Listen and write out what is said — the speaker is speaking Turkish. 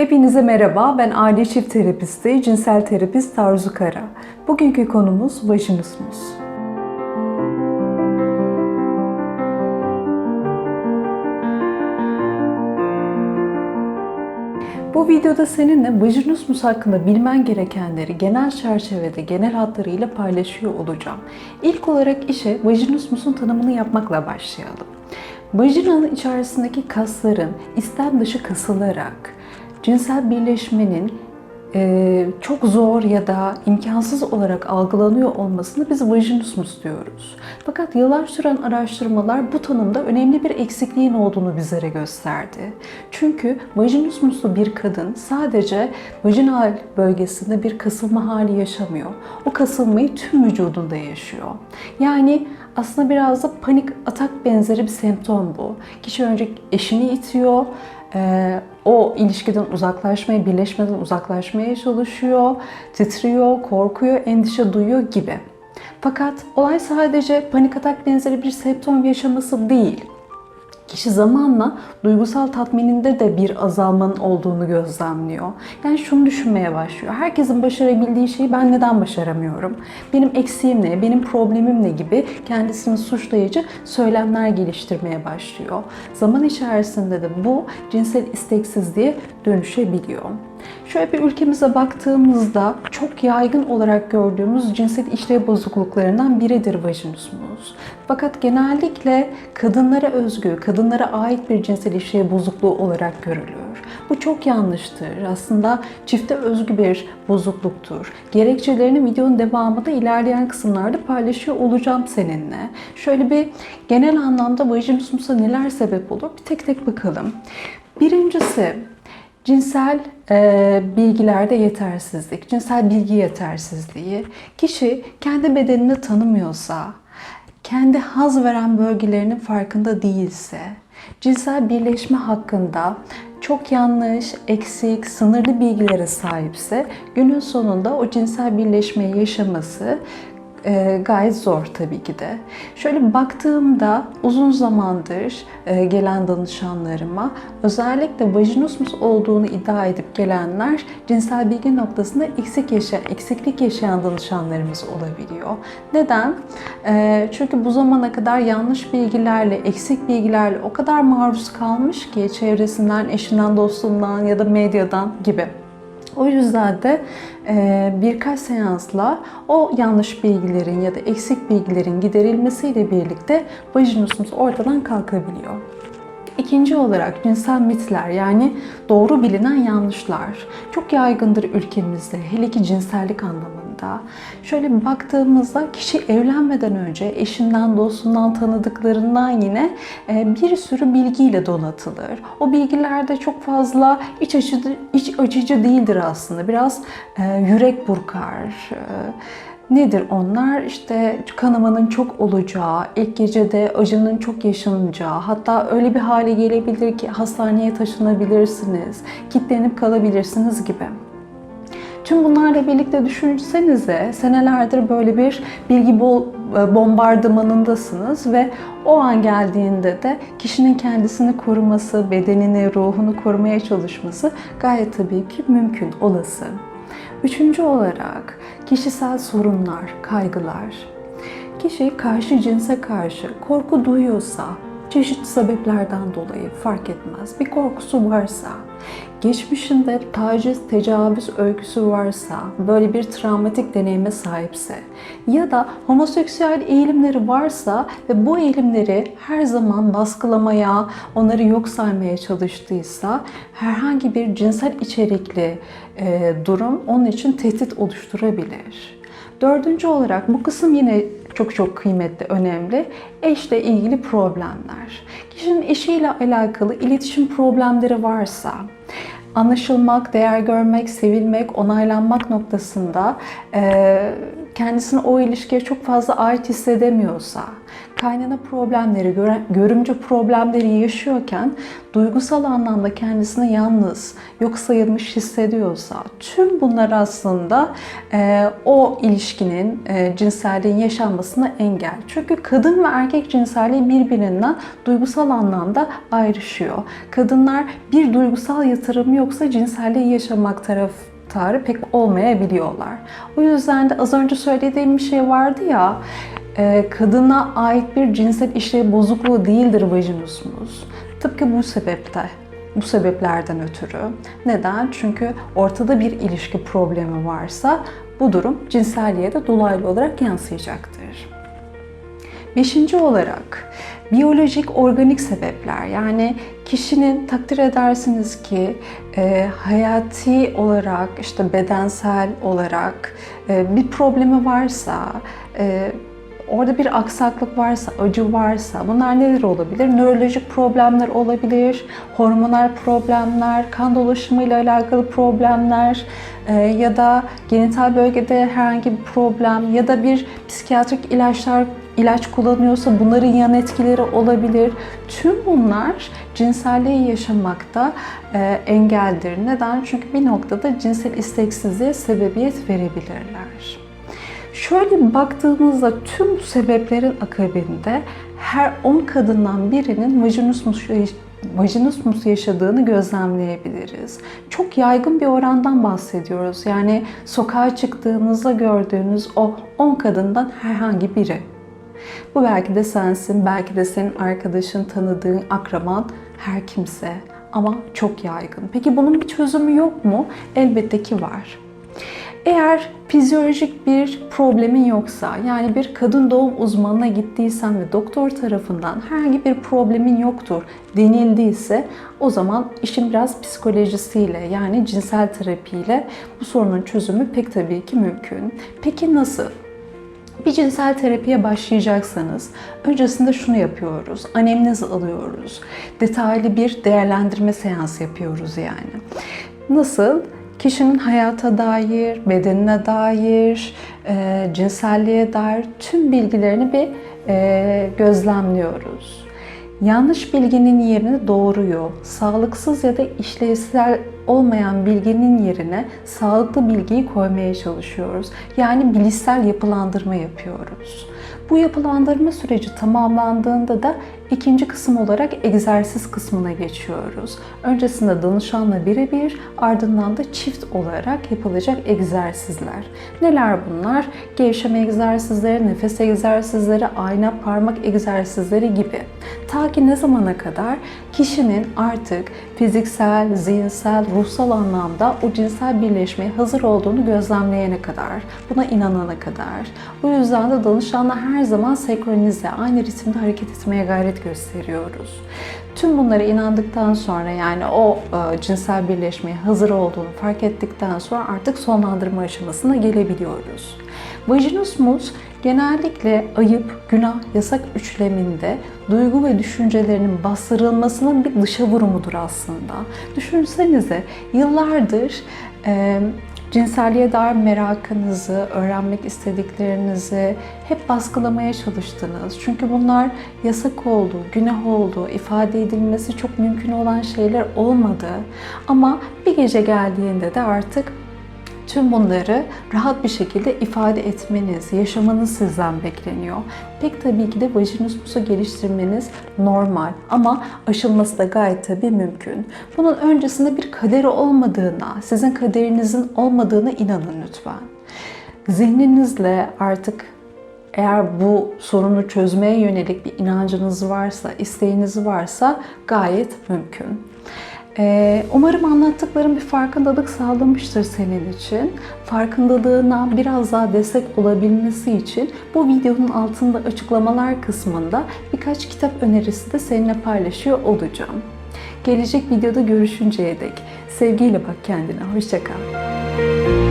Hepinize merhaba, ben aile çift terapisti, cinsel terapist Arzu Kara. Bugünkü konumuz vajinismus. Bu videoda seninle vajinismus hakkında bilmen gerekenleri genel çerçevede, genel hatlarıyla paylaşıyor olacağım. İlk olarak işe vajinismusun tanımını yapmakla başlayalım. Vajinanın içerisindeki kasların istem dışı kasılarak cinsel birleşmenin e, çok zor ya da imkansız olarak algılanıyor olmasını biz vajinismus diyoruz. Fakat yıllar süren araştırmalar bu tanımda önemli bir eksikliğin olduğunu bizlere gösterdi. Çünkü vajinismuslu bir kadın sadece vajinal bölgesinde bir kasılma hali yaşamıyor. O kasılmayı tüm vücudunda yaşıyor. Yani aslında biraz da panik atak benzeri bir semptom bu. Kişi önce eşini itiyor, o ilişkiden uzaklaşmaya, birleşmeden uzaklaşmaya çalışıyor, titriyor, korkuyor, endişe duyuyor gibi. Fakat olay sadece panik atak benzeri bir semptom yaşaması değil. Kişi zamanla duygusal tatmininde de bir azalmanın olduğunu gözlemliyor. Yani şunu düşünmeye başlıyor. Herkesin başarabildiği şeyi ben neden başaramıyorum? Benim eksiğim ne? Benim problemim ne? gibi kendisini suçlayıcı söylemler geliştirmeye başlıyor. Zaman içerisinde de bu cinsel isteksizliğe dönüşebiliyor. Şöyle bir ülkemize baktığımızda çok yaygın olarak gördüğümüz cinsel işlev bozukluklarından biridir vajinismus. Fakat genellikle kadınlara özgü, kadınlara ait bir cinsel işlev bozukluğu olarak görülür. Bu çok yanlıştır. Aslında çifte özgü bir bozukluktur. Gerekçelerini videonun devamında ilerleyen kısımlarda paylaşıyor olacağım seninle. Şöyle bir genel anlamda vajinismusa neler sebep olur bir tek tek bakalım. Birincisi Cinsel e, bilgilerde yetersizlik, cinsel bilgi yetersizliği. Kişi kendi bedenini tanımıyorsa, kendi haz veren bölgelerinin farkında değilse, cinsel birleşme hakkında çok yanlış, eksik, sınırlı bilgilere sahipse günün sonunda o cinsel birleşmeyi yaşaması e, gayet zor tabii ki de. Şöyle baktığımda uzun zamandır e, gelen danışanlarıma özellikle vajinismus olduğunu iddia edip gelenler cinsel bilgi noktasında eksik yaşayan, eksiklik yaşayan danışanlarımız olabiliyor. Neden? E, çünkü bu zamana kadar yanlış bilgilerle, eksik bilgilerle o kadar maruz kalmış ki çevresinden, eşinden, dostundan ya da medyadan gibi. O yüzden de e, birkaç seansla o yanlış bilgilerin ya da eksik bilgilerin giderilmesiyle birlikte vajinismus ortadan kalkabiliyor. İkinci olarak cinsel mitler yani doğru bilinen yanlışlar çok yaygındır ülkemizde hele ki cinsellik anlamında. Şöyle bir baktığımızda kişi evlenmeden önce eşinden, dostundan, tanıdıklarından yine e, bir sürü bilgiyle donatılır. O bilgilerde çok fazla iç açıcı, iç açıcı değildir aslında. Biraz e, yürek burkar. E, Nedir onlar? İşte kanamanın çok olacağı, ilk gecede acının çok yaşanacağı, hatta öyle bir hale gelebilir ki hastaneye taşınabilirsiniz, kilitlenip kalabilirsiniz gibi. Tüm bunlarla birlikte düşünsenize senelerdir böyle bir bilgi bol, bombardımanındasınız ve o an geldiğinde de kişinin kendisini koruması, bedenini, ruhunu korumaya çalışması gayet tabii ki mümkün, olası. Üçüncü olarak kişisel sorunlar, kaygılar. Kişi karşı cinse karşı korku duyuyorsa, çeşitli sebeplerden dolayı fark etmez. Bir korkusu varsa, geçmişinde taciz, tecavüz öyküsü varsa, böyle bir travmatik deneyime sahipse ya da homoseksüel eğilimleri varsa ve bu eğilimleri her zaman baskılamaya, onları yok saymaya çalıştıysa herhangi bir cinsel içerikli e, durum onun için tehdit oluşturabilir. Dördüncü olarak bu kısım yine çok çok kıymetli, önemli. Eşle ilgili problemler. Kişinin eşiyle alakalı iletişim problemleri varsa, anlaşılmak, değer görmek, sevilmek, onaylanmak noktasında kendisini o ilişkiye çok fazla ait hissedemiyorsa, kaynana problemleri, görümce problemleri yaşıyorken duygusal anlamda kendisini yalnız, yok sayılmış hissediyorsa tüm bunlar aslında e, o ilişkinin, e, cinselliğin yaşanmasına engel. Çünkü kadın ve erkek cinselliği birbirinden duygusal anlamda ayrışıyor. Kadınlar bir duygusal yatırım yoksa cinselliği yaşamak taraftarı pek olmayabiliyorlar. O yüzden de az önce söylediğim bir şey vardı ya, kadına ait bir cinsel işlev bozukluğu değildir vajinismus. Tıpkı bu sebepte, bu sebeplerden ötürü. Neden? Çünkü ortada bir ilişki problemi varsa bu durum cinselliğe de dolaylı olarak yansıyacaktır. Beşinci olarak biyolojik organik sebepler yani kişinin takdir edersiniz ki e, hayati olarak işte bedensel olarak e, bir problemi varsa e, orada bir aksaklık varsa, acı varsa bunlar neler olabilir? Nörolojik problemler olabilir, hormonal problemler, kan dolaşımıyla alakalı problemler e, ya da genital bölgede herhangi bir problem ya da bir psikiyatrik ilaçlar ilaç kullanıyorsa bunların yan etkileri olabilir. Tüm bunlar cinselliği yaşamakta e, engeldir. Neden? Çünkü bir noktada cinsel isteksizliğe sebebiyet verebilirler. Şöyle baktığımızda tüm bu sebeplerin akabinde her 10 kadından birinin vajinismus vajinismus yaşadığını gözlemleyebiliriz. Çok yaygın bir orandan bahsediyoruz. Yani sokağa çıktığınızda gördüğünüz o 10 kadından herhangi biri. Bu belki de sensin, belki de senin arkadaşın, tanıdığın, akraban, her kimse ama çok yaygın. Peki bunun bir çözümü yok mu? Elbette ki var. Eğer fizyolojik bir problemin yoksa, yani bir kadın doğum uzmanına gittiysen ve doktor tarafından herhangi bir problemin yoktur denildiyse o zaman işin biraz psikolojisiyle yani cinsel terapiyle bu sorunun çözümü pek tabii ki mümkün. Peki nasıl? Bir cinsel terapiye başlayacaksanız öncesinde şunu yapıyoruz. Anemnez alıyoruz. Detaylı bir değerlendirme seansı yapıyoruz yani. Nasıl? Kişinin hayata dair, bedenine dair, e, cinselliğe dair tüm bilgilerini bir e, gözlemliyoruz. Yanlış bilginin yerine doğruyu, sağlıksız ya da işlevsel olmayan bilginin yerine sağlıklı bilgiyi koymaya çalışıyoruz. Yani bilişsel yapılandırma yapıyoruz. Bu yapılandırma süreci tamamlandığında da ikinci kısım olarak egzersiz kısmına geçiyoruz. Öncesinde danışanla birebir, ardından da çift olarak yapılacak egzersizler. Neler bunlar? Gevşeme egzersizleri, nefes egzersizleri, ayna parmak egzersizleri gibi. Ta ki ne zamana kadar kişinin artık fiziksel, zihinsel, ruhsal anlamda o cinsel birleşmeye hazır olduğunu gözlemleyene kadar, buna inanana kadar. O yüzden de danışanla her zaman senkronize, aynı ritimde hareket etmeye gayret gösteriyoruz. Tüm bunlara inandıktan sonra yani o e, cinsel birleşmeye hazır olduğunu fark ettikten sonra artık sonlandırma aşamasına gelebiliyoruz. Vajinismus genellikle ayıp, günah, yasak üçleminde duygu ve düşüncelerinin bastırılmasının bir dışa vurumudur aslında. Düşünsenize yıllardır e, cinselliğe dair merakınızı, öğrenmek istediklerinizi hep baskılamaya çalıştınız. Çünkü bunlar yasak oldu, günah oldu, ifade edilmesi çok mümkün olan şeyler olmadı. Ama bir gece geldiğinde de artık Tüm bunları rahat bir şekilde ifade etmeniz, yaşamanız sizden bekleniyor. Pek tabii ki de vajinismusu geliştirmeniz normal ama aşılması da gayet tabii mümkün. Bunun öncesinde bir kaderi olmadığına, sizin kaderinizin olmadığına inanın lütfen. Zihninizle artık eğer bu sorunu çözmeye yönelik bir inancınız varsa, isteğiniz varsa gayet mümkün. Ee, umarım anlattıklarım bir farkındalık sağlamıştır senin için. Farkındalığına biraz daha destek olabilmesi için bu videonun altında açıklamalar kısmında birkaç kitap önerisi de seninle paylaşıyor olacağım. Gelecek videoda görüşünceye dek sevgiyle bak kendine. Hoşçakal.